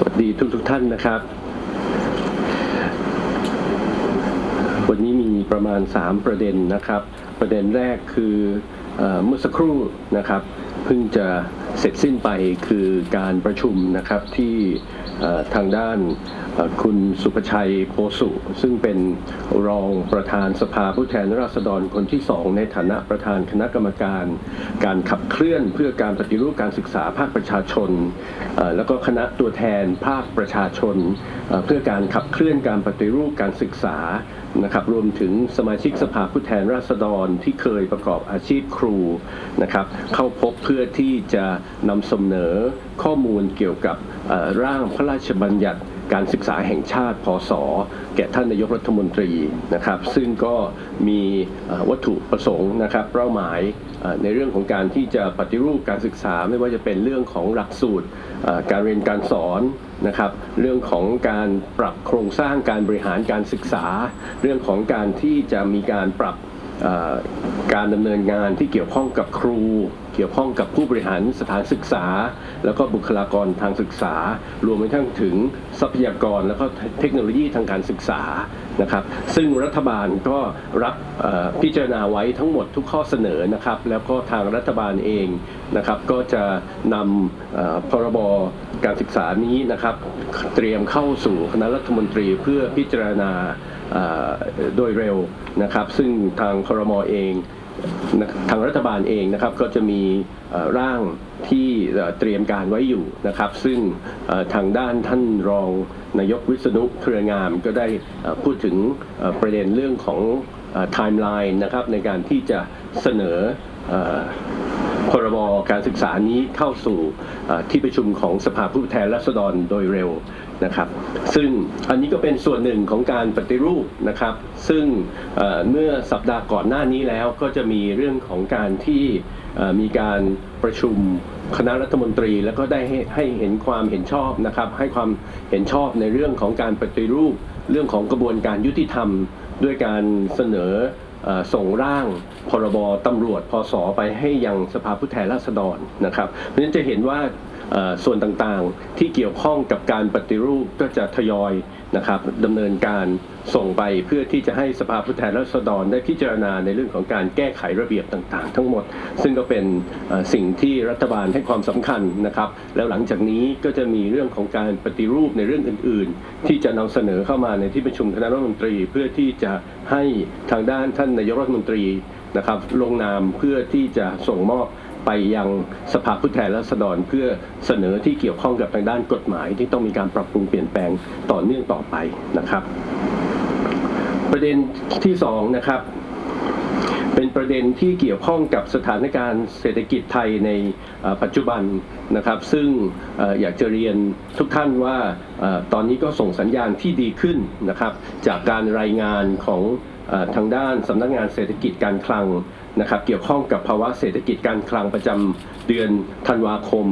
สวัสดีทุกทุกท่านนะครับ วันนี้มีประมาณ 3 ประเด็นนะครับ ประเด็นแรกคือเอเมื่อสักครู่นะครับ เพิ่งจะเสร็จสิ้นไปคือการประชุมนะครับที่ ทางด้านคุณสุภชัยโพสุ ซึ่งเป็นรองประธานสภาผู้แทนราษฎรคนที่สองในฐานะประธานคณะกรรมการ การขับเคลื่อนเพื่อการปฏิรูปการศึกษาภาคประชาชน แล้วก็คณะตัวแทนภาคประชาชน เพื่อการขับเคลื่อนการปฏิรูปการศึกษานะครับรวมถึงสมาชิกสภาผู้แทนราษฎรที่เคยประกอบอาชีพครูนะครับเข้าพบเพื่อที่จะนำเสนอข้อมูลเกี่ยวกับร่างพระราชบัญญัติ การศึกษาแห่งชาติพศแก่ท่านนายกรัฐมนตรีนะครับ ซึ่งก็มีวัตถุประสงค์นะครับเป้าหมายในเรื่องของการที่จะปฏิรูปการศึกษาไม่ว่าจะเป็นเรื่องของหลักสูตรการเรียนการสอนนะครับ เรื่องของการปรับโครงสร้างการบริหารการศึกษา เรื่องของการที่จะมีการปรับการดำเนินงานที่เกี่ยวข้องกับครู เกี่ยวข้องกับผู้บริหารสถานศึกษา แล้วก็บุคลากรทางศึกษา รวมไปทั้งถึงทรัพยากรแล้วก็เทคโนโลยีทางการศึกษานะครับ ซึ่งรัฐบาลก็รับพิจารณาไว้ทั้งหมดทุกข้อเสนอนะครับ แล้วก็ทางรัฐบาลเองนะครับก็จะนำพรบการศึกษานี้นะครับ เตรียมเข้าสู่คณะรัฐมนตรีเพื่อพิจารณาโดยเร็วนะครับ ซึ่งทางครมอเอง ทางรัฐบาลเองนะครับก็จะมีร่างที่เตรียมการไว้อยู่นะครับ ซึ่งทางด้านท่านรองนายกวิษณุเครืองามก็ได้พูดถึงประเด็นเรื่องของไทม์ไลน์นะครับในการที่จะเสนอพรบการศึกษานี้เข้าสู่ที่ประชุมของสภาผู้แทนราษฎรโดยเร็ว นะครับ ซึ่งอันนี้ก็เป็นส่วนหนึ่งของการปฏิรูปนะครับ ซึ่งเเมื่อสัปดาห์ก่อนหน้านี้แล้วก็จะมีเรื่องของการที่มีการประชุมคณะรัฐมนตรีแล้วก็ได้ให้ให้เห็นความเห็นชอบนะครับ ให้ความเห็นชอบในเรื่องของการปฏิรูป เรื่องของกระบวนการยุติธรรม ด้วยการเสนอส่งร่างพรบตำรวจพศไปให้ยังสภาผู้แทนราษฎรนะครับเพราะฉะนั้นจะเห็นว่า ส่วนต่างๆ ที่เกี่ยวข้องกับการปฏิรูปก็จะทยอยนะครับดำเนินการส่งไปเพื่อที่จะให้สภาผู้แทนราษฎรได้พิจารณาในเรื่องของการแก้ไขระเบียบต่างๆ ทั้งหมด ซึ่งก็เป็นสิ่งที่รัฐบาลให้ความสำคัญนะครับ แล้วหลังจากนี้ก็จะมีเรื่องของการปฏิรูปในเรื่องอื่น ๆ ที่จะนำเสนอเข้ามาในที่ประชุมคณะรัฐมนตรี เพื่อที่จะให้ทางด้านท่านนายกรัฐมนตรีนะครับลงนามเพื่อที่จะส่งมอบ ไปยังสภาผู้แทนราษฎรเพื่อเสนอที่เกี่ยวข้องกับทางด้านกฎหมาย ที่ต้องมีการปรับปรุงเปลี่ยนแปลงต่อเนื่องต่อไปนะครับ ประเด็นที่สองนะครับเป็นประเด็นที่เกี่ยวข้องกับสถานการณ์เศรษฐกิจไทยในปัจจุบันนะครับ ซึ่งอยากจะเรียนทุกท่านว่าตอนนี้ก็ส่งสัญญาณที่ดีขึ้นนะครับ จากการรายงานของทางด้านสำนักงานเศรษฐกิจการคลัง นะครับเกี่ยวข้องกับภาวะเศรษฐกิจการคลังประจำเดือนธันวาคม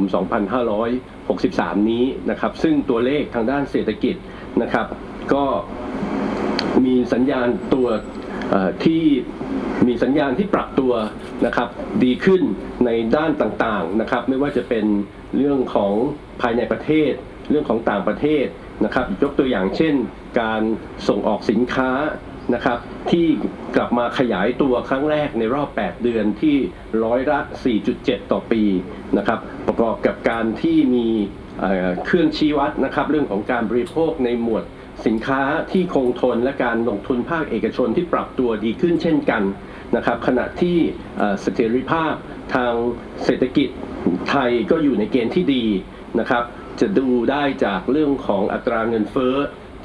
2563 นี้นะครับซึ่งตัวเลขทางด้านเศรษฐกิจนะครับ ก็มีสัญญาณตัวที่มีสัญญาณที่ปรับตัวนะครับดีขึ้นในด้านต่างๆนะครับ ไม่ว่าจะเป็นเรื่องของภายในประเทศ เรื่องของต่างประเทศนะครับ ยกตัวอย่างเช่น การส่งออกสินค้า นะครับที่กลับมาขยายตัวครั้งแรกในรอบ 8 เดือนที่ร้อยละ 4.7 ต่อปีนะครับประกอบกับการที่มีเครื่องชี้วัดนะครับเรื่องของการบริโภคในหมวดสินค้าที่คงทนและการลงทุนภาคเอกชนที่ปรับตัวดีขึ้นเช่นกันนะครับขณะที่เสถียรภาพทางเศรษฐกิจไทยก็อยู่ในเกณฑ์ที่ดีนะครับจะดูได้จากเรื่องของอัตราเงินเฟ้อ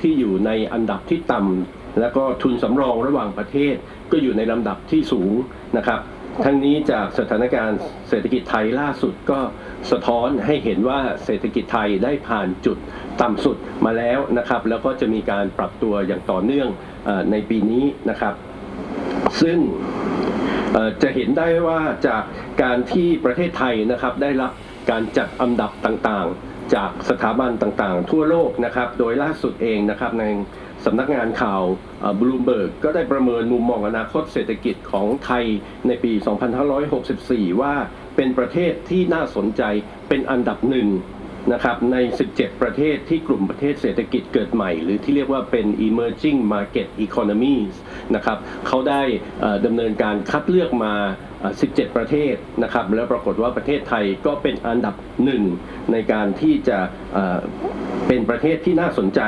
ที่อยู่ในอันดับที่ต่ำ แล้วก็ทุนสำรองระหว่างประเทศก็อยู่ในลำดับที่สูงนะครับ ทั้งนี้จากสถานการณ์เศรษฐกิจไทยล่าสุดก็สะท้อนให้เห็นว่าเศรษฐกิจไทยได้ผ่านจุดต่ำสุดมาแล้วนะครับ แล้วก็จะมีการปรับตัวอย่างต่อเนื่องอในปีนี้นะครับ ซึ่งจะเห็นได้ว่าจากการที่ประเทศไทยนะครับได้รับการจัดอันดับต่างๆ จากสถาบันต่างๆ ทั่วโลกนะครับ โดยล่าสุดเองนะครับใน สำนักงานข่าวบลูมเบิร์กก็ได้ประเมินมุมมองอนาคตเศรษฐกิจของไทยในปี 2564 ว่าเป็นประเทศที่น่าสนใจเป็นอันดับหนึ่งนะครับใน 17 ประเทศที่กลุ่มประเทศเศรษฐกิจเกิดใหม่ หรือที่เรียกว่าเป็น emerging market economies นะครับเขาได้ดำเนินการคัดเลือกมา 17 ประเทศนะครับแล้วปรากฏว่าประเทศไทยก็เป็นอันดับหนึ่งในการที่จะ เป็นประเทศที่น่าสนใจ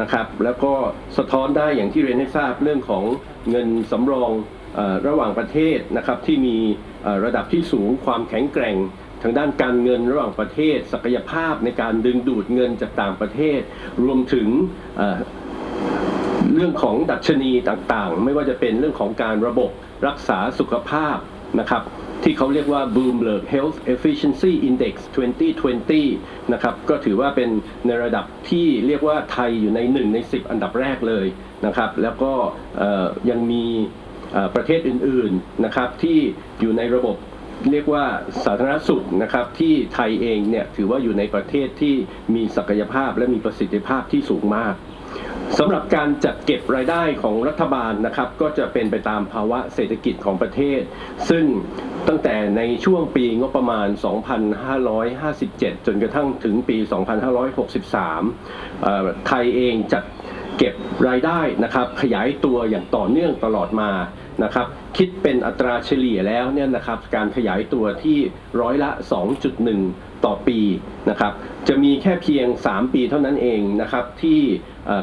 นะครับ แล้วก็สะท้อนได้อย่างที่เรียนให้ทราบเรื่องของเงินสำรองอระหว่างประเทศนะครับที่มีระดับที่สูงความแข็งแกร่งทางด้านการเงินระหว่างประเทศ ศักยภาพในการดึงดูดเงินจากต่างประเทศ รวมถึงเรื่องของดัชนีต่างๆ ไม่ว่าจะเป็นเรื่องของการระบบรักษาสุขภาพนะครับ ที่เขาเรียกว่า Bloomberg Health Efficiency Index 2020 นะครับ ก็ถือว่าเป็นในระดับที่เรียกว่าไทยอยู่ใน 1 ใน 10 อันดับแรกเลยนะครับ แล้วก็ยังมีประเทศอื่นๆนะครับที่อยู่ในระบบเรียกว่าสาธารณสุขนะครับที่ไทยเองเนี่ยถือว่าอยู่ในประเทศที่มีศักยภาพและมีประสิทธิภาพที่สูงมาก สำหรับการจัดเก็บรายได้ของรัฐบาลนะครับก็จะเป็นไปตามภาวะเศรษฐกิจของประเทศ ซึ่งตั้งแต่ในช่วงปีงบประมาณ 2557 จนกระทั่งถึงปี 2563 ไทยเองจัดเก็บรายได้นะครับขยายตัวอย่างต่อเนื่องตลอดมา นะครับคิดเป็นอัตราเฉลี่ยแล้วเนี่ยนะครับการขยายตัวที่ร้อยละ 2.1 ต่อปีนะครับจะมีแค่เพียง 3 ปีเท่านั้นเองนะครับที่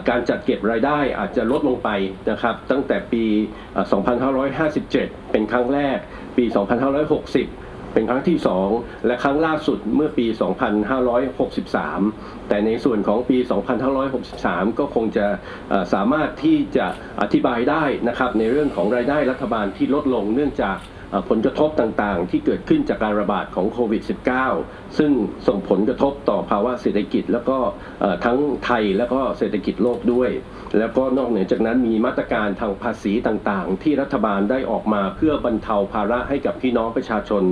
การจัดเก็บรายได้อาจจะลดลงไปนะครับตั้งแต่ปีเอ่อ2557 เป็นครั้งแรกปี 2560 เป็นครั้งที่ 2 และครั้งล่าสุดเมื่อปี 2563 แต่ในส่วนของปี 2563 ก็คงจะสามารถที่จะอธิบายได้นะครับในเรื่องของรายได้รัฐบาลที่ลดลงเนื่องจากผลกระทบต่างๆ ที่เกิดขึ้นจากการระบาดของโควิด -19 ซึ่งส่งผลกระทบต่อภาวะเศรษฐกิจ แล้วก็ทั้งไทยแล้วก็เศรษฐกิจโลกด้วย แล้วก็นอกเหนือจากนั้นมีมาตรการทางภาษีต่างๆ ที่รัฐบาลได้ออกมาเพื่อบรรเทาภาระให้กับพี่น้องประชาชน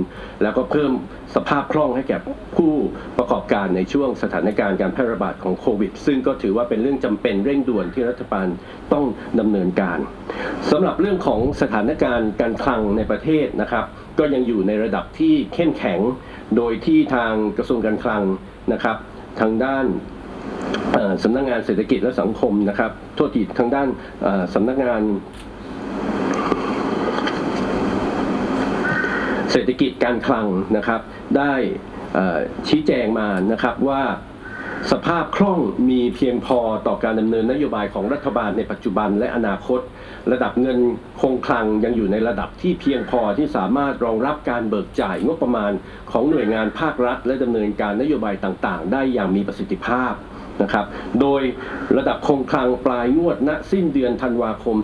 แล้วก็เพิ่มสภาพคล่องให้แก่ผู้ประกอบการในช่วงสถานการณ์การแพร่ระบาดของโควิด ซึ่งก็ถือว่าเป็นเรื่องจำเป็นเร่งด่วนที่รัฐบาลต้องดำเนินการสำหรับเรื่องของสถานการณ์การคลังในประเทศนะครับ ก็ยังอยู่ในระดับที่เข้มแข็ง โดยที่ทางกระทรวงการคลังนะครับ ทางด้าน สำนักงานเศรษฐกิจและสังคมนะครับโทษทีทางด้านสำนักงานเศรษฐกิจการคลังนะครับ ได้ชี้แจงมานะครับว่าสภาพคล่องมีเพียงพอต่อการดำเนินนโยบายของรัฐบาลในปัจจุบันและอนาคต ระดับเงินคงคลังยังอยู่ในระดับที่เพียงพอที่สามารถรองรับการเบิกจ่ายงบประมาณของหน่วยงานภาครัฐ และดำเนินการนโยบายต่างๆ ได้อย่างมีประสิทธิภาพ นะครับ โดยระดับคงคลังปลายงวดณสิ้นเดือนธันวาคม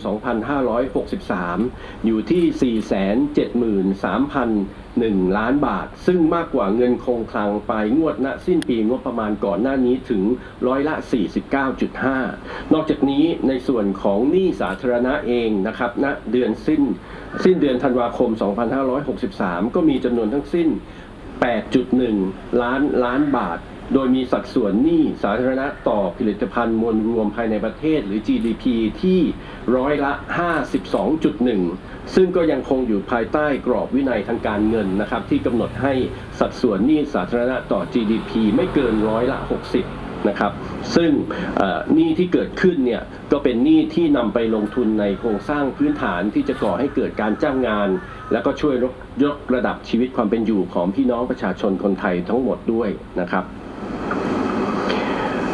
2563 อยู่ที่ 473,001 ล้านบาท ซึ่งมากกว่าเงินคงคลังปลายงวดณสิ้นปีงบประมาณก่อนหน้านี้ถึงร้อยละ 49.5 นอกจากนี้ในส่วนของหนี้สาธารณะเองนะครับณเดือนสิ้น สิ้นเดือนธันวาคม 2563 ก็มีจำนวนทั้งสิ้น 8.1 ล้านล้านบาท โดยมีสัดส่วนหนี้สาธารณะต่อผลิตภัณฑ์มวลรวมภายในประเทศหรือ GDP ที่ร้อยละ 52.1 ซึ่งก็ยังคงอยู่ภายใต้กรอบวินัยทางการเงินนะครับ ที่กำหนดให้สัดส่วนหนี้สาธารณะต่อ GDP ไม่เกินร้อยละ 60นะครับซึ่งหนี้ที่เกิดขึ้นเนี่ยก็เป็นหนี้ที่นำไปลงทุนในโครงสร้างพื้นฐานที่จะก่อให้เกิดการจ้างงาน แล้วก็ช่วยยกระดับชีวิตความเป็นอยู่ของพี่น้องประชาชนคนไทยทั้งหมดด้วยนะครับ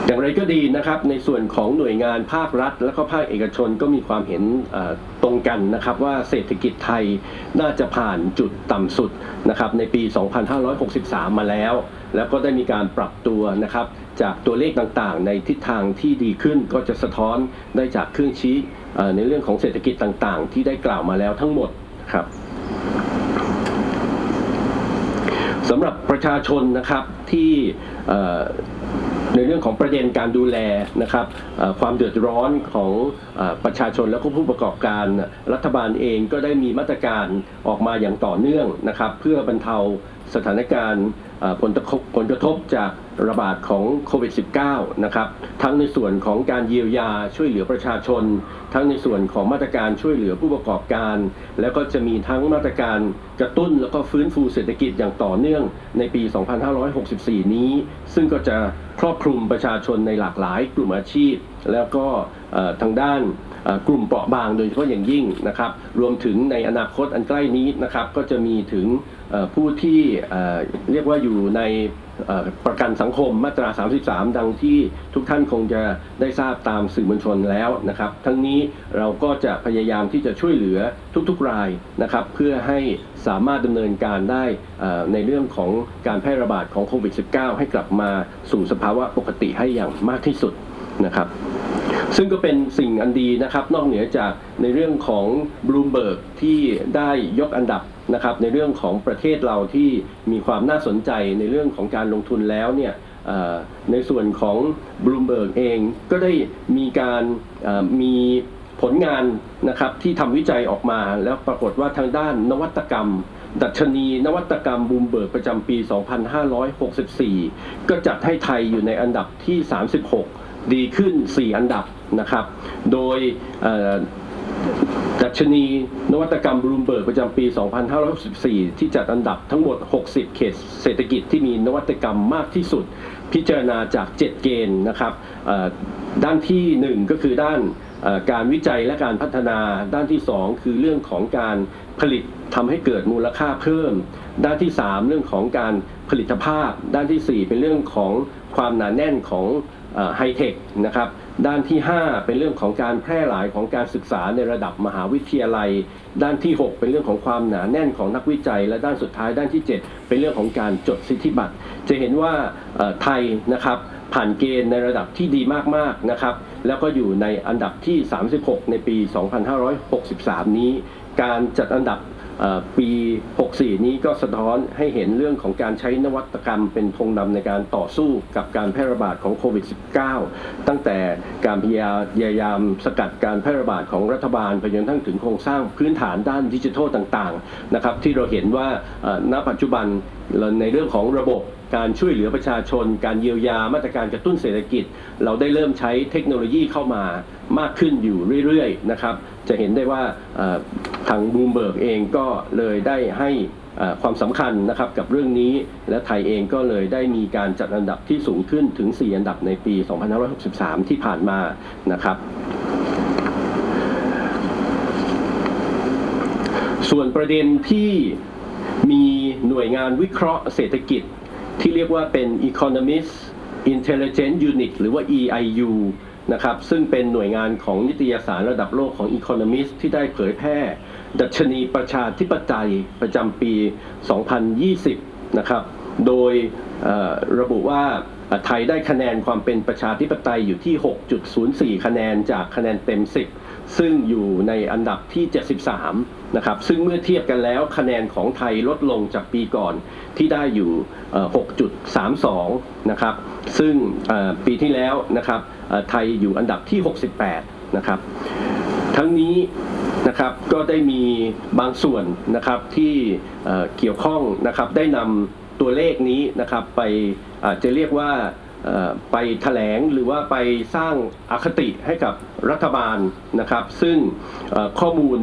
อย่างไรก็ดีนะครับในส่วนของหน่วยงานภาครัฐ และก็ภาคเอกชนก็มีความเห็นตรงกันนะครับว่าเศรษฐกิจไทยน่าจะผ่านจุดต่ำสุดนะครับในปี 2563 มาแล้ว แล้วก็ได้มีการปรับตัวนะครับจากตัวเลขต่างๆ ในทิศทางที่ดีขึ้นก็จะสะท้อนได้จากเครื่องชี้ในเรื่องของเศรษฐกิจต่างๆ ที่ได้กล่าวมาแล้วทั้งหมดครับสำหรับประชาชนนะครับที่ ในเรื่องของประเด็นการดูแลนะครับความเดือดร้อนของอประชาชนและก็ผู้ประกอบการรัฐบาลเองก็ได้มีมาตรการออกมาอย่างต่อเนื่องนะครับ เพื่อบรรเทาสถานการณ์ผลกระทบผลกระทบจาก ระบาดของโควิด -19 นะครับ ทั้งในส่วนของการเยียวยาช่วยเหลือประชาชน ทั้งในส่วนของมาตรการช่วยเหลือผู้ประกอบการ แล้วก็จะมีทั้งมาตรการกระตุ้นแล้วก็ฟื้นฟูเศรษฐกิจอย่างต่อเนื่องในปี 2564 นี้ ซึ่งก็จะครอบคลุมประชาชนในหลากหลายกลุ่มอาชีพ แล้วก็ทางด้าน กลุ่มเปราะบางโดยเฉพาะอย่างยิ่งนะครับ รวมถึงในอนาคตอันใกล้นี้นะครับก็จะมีถึงผู้ที่เรียกว่าอยู่ในประกันสังคมมาตรา 33 ดังที่ทุกท่านคงจะได้ทราบตามสื่อมวลชนแล้วนะครับ ทั้งนี้เราก็จะพยายามที่จะช่วยเหลือทุกๆรายนะครับ เพื่อให้สามารถดำเนินการได้ในเรื่องของการแพร่ระบาดของโควิด -19 ให้กลับมาสู่สภาวะปกติให้อย่างมากที่สุดนะครับ ซึ่งก็เป็นสิ่งอันดีนะครับ นอกเหนือจากในเรื่องของบลูมเบิร์กที่ได้ยกอันดับนะครับในเรื่องของประเทศเราที่มีความน่าสนใจในเรื่องของการลงทุนแล้วเนี่ยในส่วนของบลูมเบิร์กเองก็ได้มีการมีผลงานนะครับที่ทำวิจัยออกมาแล้วปรากฏว่าทางด้านนวัตกรรม ดัชนีนวัตกรรมบูมเบิร์กประจำปี 2564 ก็จัดให้ไทยอยู่ในอันดับที่ 36 ดีขึ้น 4 อันดับ นะครับ โดยดัชนีนวัตกรรมบลูมเบิร์กประจำปี 2564 ที่จัดอันดับทั้งหมด 60 เขตเศรษฐกิจที่มีนวัตกรรมมากที่สุด พิจารณาจาก 7 เกณฑ์นะครับ ด้านทีหนึ่1 ก็คือด้านการวิจัยและการพัฒนา ด้านที่ 2 คือเรื่องของการผลิตทำให้เกิดมูลค่าเพิ่ม ด้านที่ 3 เรื่องของการผลิตภาพ ด้านทีสี่4 เป็นเรื่องของความหนาแน่นของ ไฮเทคนะครับด้านที่ 5 เป็นเรื่องของการแพร่หลายของการศึกษาในระดับมหาวิทยาลัย ด้านที่ 6 เป็นเรื่องของความหนาแน่นของนักวิจัย และด้านสุดท้ายด้านที่ 7 เป็นเรื่องของการจดสิทธิบัตร จะเห็นว่าไทยนะครับผ่านเกณฑ์ในระดับที่ดีมากๆนะครับแล้วก็อยู่ในอันดับที่ 36 ในปี 2563 นี้ การจัดอันดับ ปี 64 นี้ก็สะท้อนให้เห็นเรื่องของการใช้นวัตกรรมเป็นธงนำในการต่อสู้กับการแพร่ระบาดของโควิด -19 ตั้งแต่การพยายามสกัดการแพร่ระบาดของรัฐบาลไปจนทั้งถึงโครงสร้างพื้นฐานด้านดิจิทัลต่างๆนะครับที่เราเห็นว่าณปัจจุบันในเรื่องของระบบ การช่วยเหลือประชาชน การเยียวยามาตรการกระตุ้นเศรษฐกิจ เราได้เริ่มใช้เทคโนโลยีเข้ามามากขึ้นอยู่เรื่อยๆนะครับจะเห็นได้ว่าทางบูมเบิร์กเองก็เลยได้ให้ความสำคัญนะครับกับเรื่องนี้และไทยเองก็เลยได้มีการจัดอันดับที่สูงขึ้นถึง 4 อันดับในปี 2563 ที่ผ่านมานะครับส่วนประเด็นที่มีหน่วยงานวิเคราะห์เศรษฐกิจ ที่เรียกว่าเป็น Economist Intelligence Unit หรือว่า EIU นะครับซึ่งเป็นหน่วยงานของนิตยสารระดับโลกของ Economist ที่ได้เผยแพร่ ดัชนีประชาธิปไตยประจำปี 2020 นะครับ โดยระบุว่าไทยได้คะแนนความเป็นประชาธิปไตยอยู่ที่ 6.04 คะแนนจากคะแนนเต็ม 10 ซึ่งอยู่ในอันดับที่ 73 นะครับซึ่งเมื่อเทียบกันแล้วคะแนนของไทยลดลงจากปีก่อนที่ได้อยู่ 6.32 นะครับซึ่งปีที่แล้วนะครับไทยอยู่อันดับที่ 68 นะครับทั้งนี้นะครับก็ได้มีบางส่วนนะครับที่เกี่ยวข้องนะครับได้นำตัวเลขนี้นะครับไปอาจจะเรียกว่าไปแถลงหรือว่าไปสร้างอคติให้กับรัฐบาลนะครับ ซึ่งข้อมูล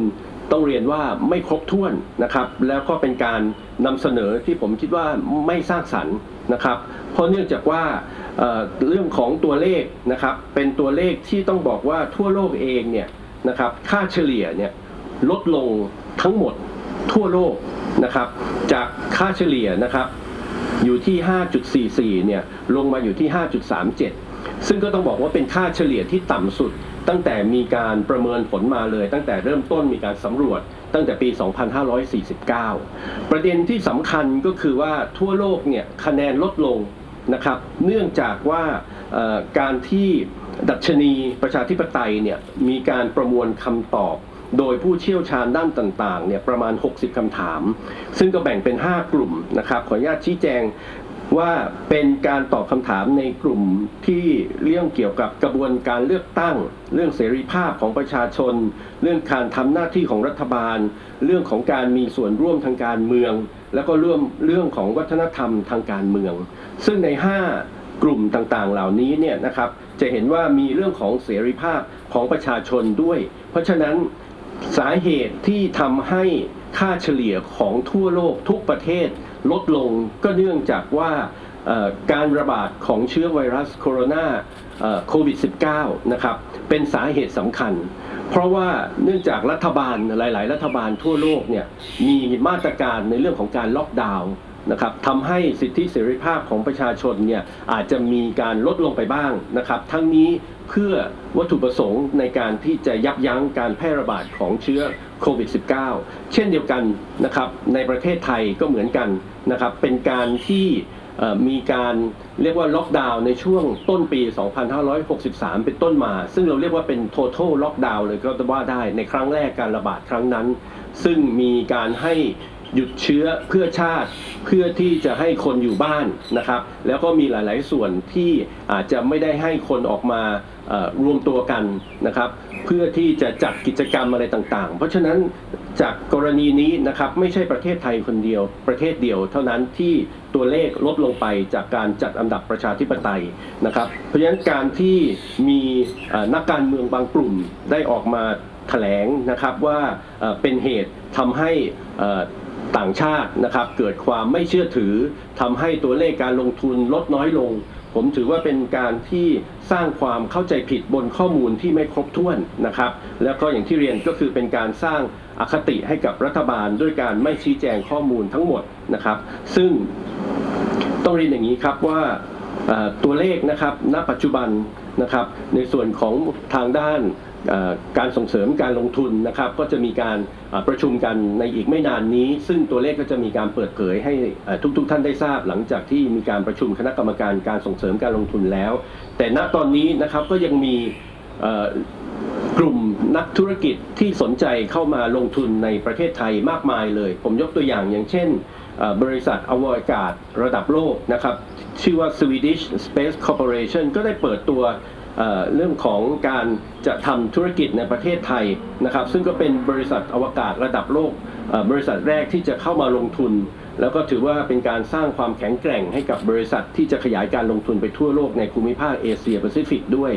ต้องเรียนว่าไม่ครบถ้วนนะครับ แล้วก็เป็นการนำเสนอที่ผมคิดว่าไม่สร้างสรรค์นะครับ เพราะเนื่องจากว่าเเรื่องของตัวเลขนะครับ เป็นตัวเลขที่ต้องบอกว่าทั่วโลกเองเนี่ยนะครับค่าเฉลี่ยเนี่ยลดลงทั้งหมดทั่วโลกนะครับ จากค่าเฉลี่ยนะครับอยู่ที่ 5.44 เนี่ยลงมาอยู่ที่ 5.37 ซึ่งก็ต้องบอกว่าเป็นค่าเฉลี่ยที่ต่ำสุด ตั้งแต่มีการประเมินผลมาเลย ตั้งแต่เริ่มต้นมีการสำรวจตั้งแต่ปี 2549 ประเด็นที่สำคัญก็คือว่าทั่วโลกเนี่ยคะแนนลดลงนะครับ เนื่องจากว่าการที่ดัชนีประชาธิปไตยเนี่ยมีการประมวลคำตอบโดยผู้เชี่ยวชาญด้านต่างๆเนี่ยประมาณ 60คำถาม ซึ่งก็แบ่งเป็น 5 กลุ่มนะครับ ขออนุญาตชี้แจง ว่าเป็นการตอบคำถามในกลุ่มที่เรื่องเกี่ยวกับกระบวนการเลือกตั้ง เรื่องเสรีภาพของประชาชน เรื่องการทำหน้าที่ของรัฐบาล เรื่องของการมีส่วนร่วมทางการเมือง แล้วก็เรื่องเรื่องของวัฒนธรรมทางการเมือง ซึ่งใน 5 กลุ่มต่างๆ เหล่านี้เนี่ยนะครับจะเห็นว่ามีเรื่องของเสรีภาพของประชาชนด้วย เพราะฉะนั้นสาเหตุที่ทำให้ค่าเฉลี่ยของทั่วโลกทุกประเทศ ลดลงก็เนื่องจากว่าการระบาดของเชื้อไวรัสโคโรนาโควิด -19 นะครับ เป็นสาเหตุสำคัญ เพราะว่าเนื่องจากรัฐบาลหลาย ๆ รัฐบาลทั่วโลกเนี่ยมีมาตรการในเรื่องของการล็อกดาวน์นะครับทำให้สิทธิเสรีภาพของประชาชนเนี่ยอาจจะมีการลดลงไปบ้างนะครับ ทั้งนี้เพื่อวัตถุประสงค์ในการที่จะยับยั้งการแพร่ระบาดของเชื้อโควิด -19 เช่นเดียวกันนะครับในประเทศไทยก็เหมือนกัน นะครับเป็นการที่มีการเรียกว่าล็อกดาวน์ในช่วงต้นปี 2563 เป็นต้นมา ซึ่งเราเรียกว่าเป็น total ล็อกดาวน์เลยก็ว่าได้ในครั้งแรกการระบาดครั้งนั้น ซึ่งมีการให้ หยุดเชื้อเพื่อชาติเพื่อที่จะให้คนอยู่บ้านนะครับ แล้วก็มีหลาย ๆ ส่วนที่อาจจะไม่ได้ให้คนออกมารวมตัวกันนะครับ เพื่อที่จะจัดกิจกรรมอะไรต่าง ๆ เพราะฉะนั้นจากกรณีนี้นะครับไม่ใช่ประเทศไทยคนเดียว ประเทศเดียว เท่านั้นที่ตัวเลขลดลงไปจากการจัดอันดับประชาธิปไตยนะครับ เพราะฉะนั้นการที่มีนักการเมืองบางกลุ่มได้ออกมาแถลงนะครับว่าเป็นเหตุทำให้อ่อ ต่างชาตินะครับ เกิดความไม่เชื่อถือทำให้ตัวเลขการลงทุนลดน้อยลง ผมถือว่าเป็นการที่สร้างความเข้าใจผิดบนข้อมูลที่ไม่ครบถ้วนนะครับ แล้วก็อย่างที่เรียนก็คือเป็นการสร้างอคติให้กับรัฐบาลด้วยการไม่ชี้แจงข้อมูลทั้งหมดนะครับ ซึ่งต้องเรียนอย่างนี้ครับว่าตัวเลขนะครับณปัจจุบันนะครับในส่วนของทางด้าน การส่งเสริมการลงทุนนะครับ ก็จะมีการประชุมกันในอีกไม่นานนี้ ซึ่งตัวเลขก็จะมีการเปิดเผยให้ทุกๆทท่านได้ทราบ หลังจากที่มีการประชุมคณะกรรมการการส่งเสริมการลงทุนแล้ว แต่ณตอนนี้นะครับก็ยังมีกลุ่มนักธุรกิจที่สนใจเข้ามาลงทุนในประเทศไทยมากมายเลย ผมยกตัวอย่างอย่างเช่น บริษัทอวกาศระดับโลกนะครับ ชื่อว่า Swedish Space Corporation ก็ได้เปิดตัว เรื่องของการจะทำธุรกิจในประเทศไทยนะครับ ซึ่งก็เป็นบริษัทอวกาศระดับโลกบริษัทแรกที่จะเข้ามาลงทุน แล้วก็ถือว่าเป็นการสร้างความแข็งแกร่งให้กับบริษัทที่จะขยายการลงทุนไปทั่วโลกในภูมิภาคเอเชียแปซิฟิกด้วย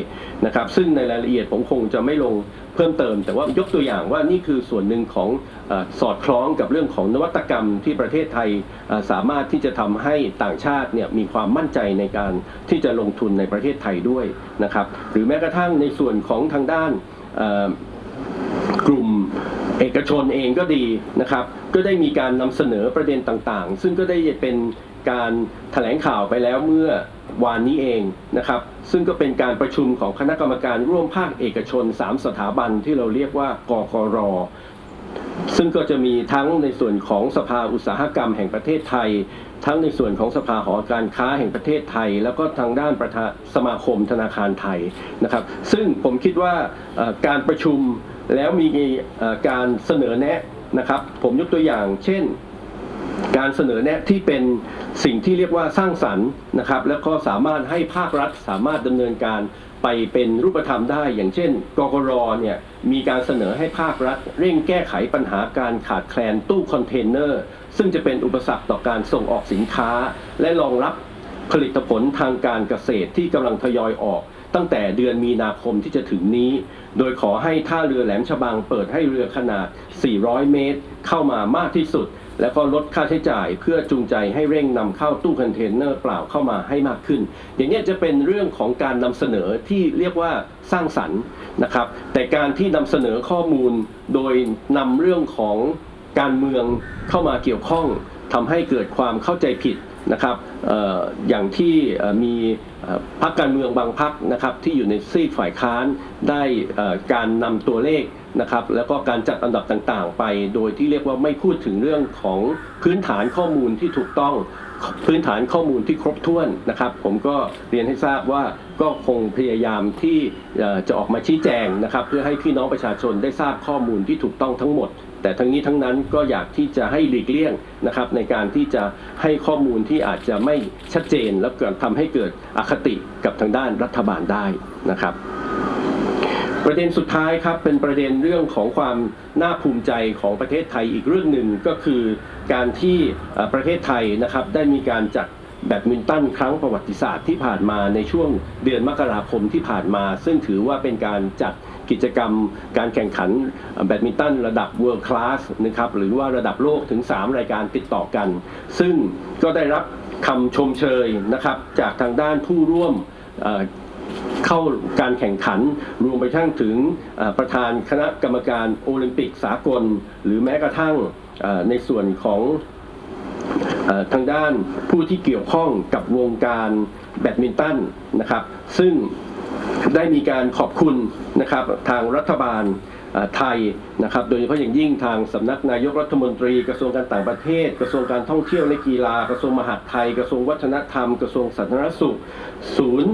นะครับซึ่งในรายละเอียดผมคงจะไม่ลงเพิ่มเติม แต่ว่ายกตัวอย่างว่านี่คือส่วนหนึ่งของอสอดคล้องกับเรื่องของนวัตกรรมที่ประเทศไทยสามารถที่จะทำให้ต่างชาติเนี่ยมีความมั่นใจในการที่จะลงทุนในประเทศไทยด้วยนะครับหรือแม้กระทั่งในส่วนของทางด้านกลุ่ม เอกชนเองก็ดีนะครับ ก็ได้มีการนำเสนอประเด็นต่างๆ ซึ่งก็ได้เป็นการแถลงข่าวไปแล้วเมื่อวานนี้เองนะครับ ซึ่งก็เป็นการประชุมของคณะกรรมการร่วมภาคเอกชน 3 สถาบันที่เราเรียกว่ากกรซึ่งก็จะมีทั้งในส่วนของสภาอุตสาหกรรมแห่งประเทศไทย ทั้งในส่วนของสภาหอการค้าแห่งประเทศไทย แล้วก็ทางด้านประธานสมาคมธนาคารไทยนะครับ ซึ่งผมคิดว่าการประชุมแล้วมีการเสนอแนะนะครับ ผมยกตัวอย่าง เช่น การเสนอแนะที่เป็นสิ่งที่เรียกว่าสร้างสรรค์นะครับ แล้วก็สามารถให้ภาครัฐสามารถดำเนินการไปเป็นรูปธรรมได้ อย่างเช่น กกรเนี่ยมีการเสนอให้ภาครัฐ เร่งแก้ไขปัญหาการขาดแคลนตู้คอนเทนเนอร์ ซึ่งจะเป็นอุปสรรคต่อการส่งออกสินค้า และรองรับผลิตผลทางการเกษตรที่กำลังทยอยออก ตั้งแต่เดือนมีนาคมที่จะถึงนี้ โดยขอให้ท่าเรือแหลมฉบังเปิดให้เรือขนาด 400 เมตร เข้ามามากที่สุด แล้วก็ลดค่าใช้จ่ายเพื่อจูงใจให้เร่งนำเข้าตู้คอนเทนเนอร์เปล่าเข้ามาให้มากขึ้น อย่างนี้จะเป็นเรื่องของการนำเสนอที่เรียกว่าสร้างสรรค์นะครับ แต่การที่นำเสนอข้อมูลโดยนำเรื่องของ การเมืองเข้ามาเกี่ยวข้องทำให้เกิดความเข้าใจผิดนะครับอย่างที่มีพรรคการเมืองบางพรรคนะครับที่อยู่ในซีกฝ่ายค้านได้การนำตัวเลขนะครับแล้วก็การจัดอันดับต่างๆ ไป โดยที่เรียกว่าไม่พูดถึงเรื่องของพื้นฐานข้อมูลที่ถูกต้องพื้นฐานข้อมูลที่ครบถ้วนนะครับ ผมก็เรียนให้ทราบว่าก็คงพยายามที่จะออกมาชี้แจงนะครับ เพื่อให้พี่น้องประชาชนได้ทราบข้อมูลที่ถูกต้องทั้งหมด แต่ทั้งนี้ทั้งนั้นก็อยากที่จะให้หลีกเลี่ยงนะครับในการที่จะให้ข้อมูลที่อาจจะไม่ชัดเจน แล้วเกิดทำให้เกิดอคติกับทางด้านรัฐบาลได้นะครับ ประเด็นสุดท้ายครับเป็นประเด็นเรื่องของความน่าภูมิใจของประเทศไทยอีกเรื่องหนึ่งก็คือการที่ประเทศไทยนะครับได้มีการจัดแบดมินตันครั้งประวัติศาสตร์ที่ผ่านมาในช่วงเดือนมกราคมที่ผ่านมา ซึ่งถือว่าเป็นการจัด กิจกรรมการแข่งขันแบดมินตันระดับ World Class นะครับหรือว่าระดับโลกถึง 3 รายการติดต่อกัน ซึ่งก็ได้รับคำชมเชยนะครับจากทางด้านผู้ร่วมเข้าการแข่งขันรวมไปทั้งถึงประธานคณะกรรมการโอลิมปิกสากล หรือแม้กระทั่งในส่วนของทางด้านผู้ที่เกี่ยวข้องกับวงการแบดมินตันนะครับ ซึ่ง ได้มีการขอบคุณนะครับทางรัฐบาลไทยนะครับ โดยเฉพาะอย่างยิ่งทางสำนักนายกรัฐมนตรี กระทรวงการต่างประเทศ กระทรวงการท่องเที่ยวและกีฬา กระทรวงมหาดไทย กระทรวงวัฒนธรรม กระทรวงสาธารณสุข ศูนย์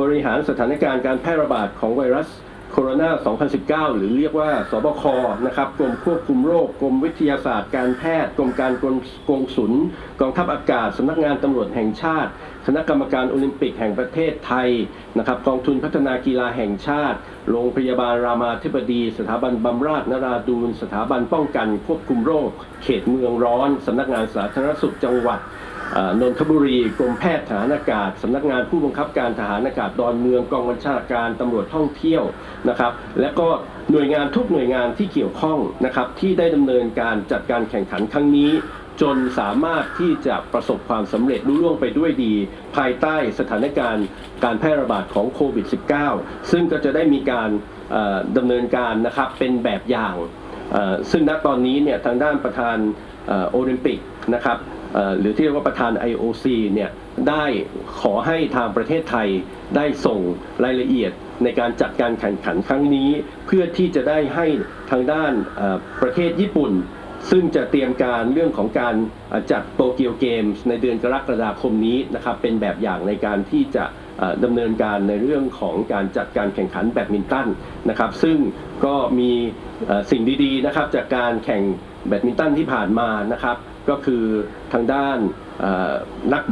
บริหารสถานการณ์การแพร่ระบาดของไวรัส โคโรนา 2019 หรือเรียกว่าสบค นะครับกรมควบคุมโรคกรมวิทยาศาสตร์การแพทย์กรมการกงกงสุลกองทัพอากาศสำนักงานตำรวจแห่งชาติ คณะกรรมการโอลิมปิกแห่งประเทศไทยนะครับกองทุนพัฒนากีฬาแห่งชาติ โรงพยาบาลรามาธิบดี สถาบันบำราศนราดูนสถาบันป้องกันควบคุมโรค เขตเมืองร้อนสำนักงานสาธารณสุขจังหวัด นนทบุรีกรมแพทย์ฐานอากาศสำนักงานผู้บังคับการทหารอากาศดอนเมืองกองบัญชาการตำรวจท่องเที่ยวนะครับ และก็หน่วยงานทุกหน่วยงานที่เกี่ยวข้องนะครับที่ได้ดำเนินการจัดการแข่งขันครั้งนี้ จนสามารถที่จะประสบความสำเร็จรุ่ล่วงไปด้วยดี ภายใต้สถานการณ์การแพร่ระบาดของโควิด -19 ซึ่งก็จะได้มีการดำเนินการนะครับเป็นแบบอย่าง ซึ่งณตอนนี้เนี่ยทางด้านประธานโอลิมปิกนะครับ หรือที่เรียกว่าประธาน IOC เนี่ยได้ขอให้ทางประเทศไทยได้ส่งรายละเอียดในการจัดการแข่งขันครั้งนี้ เพื่อที่จะได้ให้ทางด้านประเทศญี่ปุ่น ซึ่งจะเตรียมการเรื่องของการจัดโตเกียวเกมส์ในเดือนกรกฎาคมนี้นะครับเป็นแบบอย่างในการที่จะดำเนินการในเรื่องของการจัดการแข่งขันแบดมินตันนะครับซึ่งก็มีสิ่งดีๆนะครับจากการแข่งแบดมินตันที่ผ่านมานะครับก็คือทางด้านนัก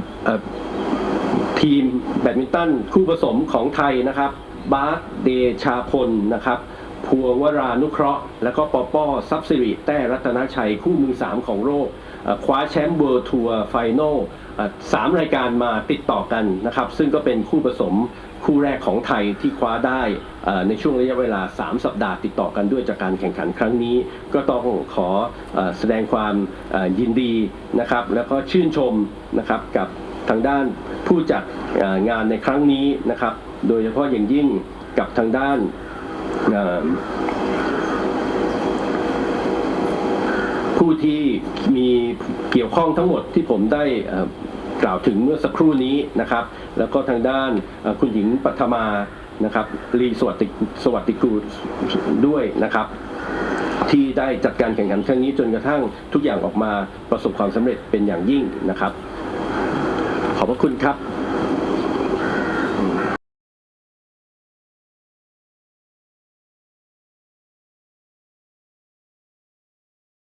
ทีมแบดมินตันคู่ผสมของไทยนะครับ บาสเดชาพลนะครับพวงวรานุเคราะห์ แล้วก็ปอปอซับซิริแต้รัตนชัยคู่มือ 3 ของโลกคว้าแชมป์เวิร์ทัวร์ไฟนอลสามรายการมาติดต่อกันนะครับ ซึ่งก็เป็นคู่ผสมคู่แรกของไทยที่คว้าได้ ในช่วงระยะเวลา 3 สัปดาห์ติดต่อกันด้วยจากการแข่งขันครั้งนี้ ก็ต้องขออแสดงความยินดีนะครับ แล้วก็ชื่นชมนะครับกับทางด้านผู้จัดงานในครั้งนี้นะครับ โดยเฉพาะอย่างยิ่งกับทางด้านผู้ที่มีเกี่ยวข้องทั้งหมดที่ผมได้กล่าวถึงเมื่อสักครู่นี้นะครับ แล้วก็ทางด้านคุณหญิงปัทมา นะครับรีสวัสดิสวัสดิกูด้วยนะครับที่ได้จัดการแข่งขันครั้งนี้จนกระทั่งทุกอย่างออกมาประสบความสำเร็จเป็นอย่างยิ่งนะครับ ขอบพระคุณครับ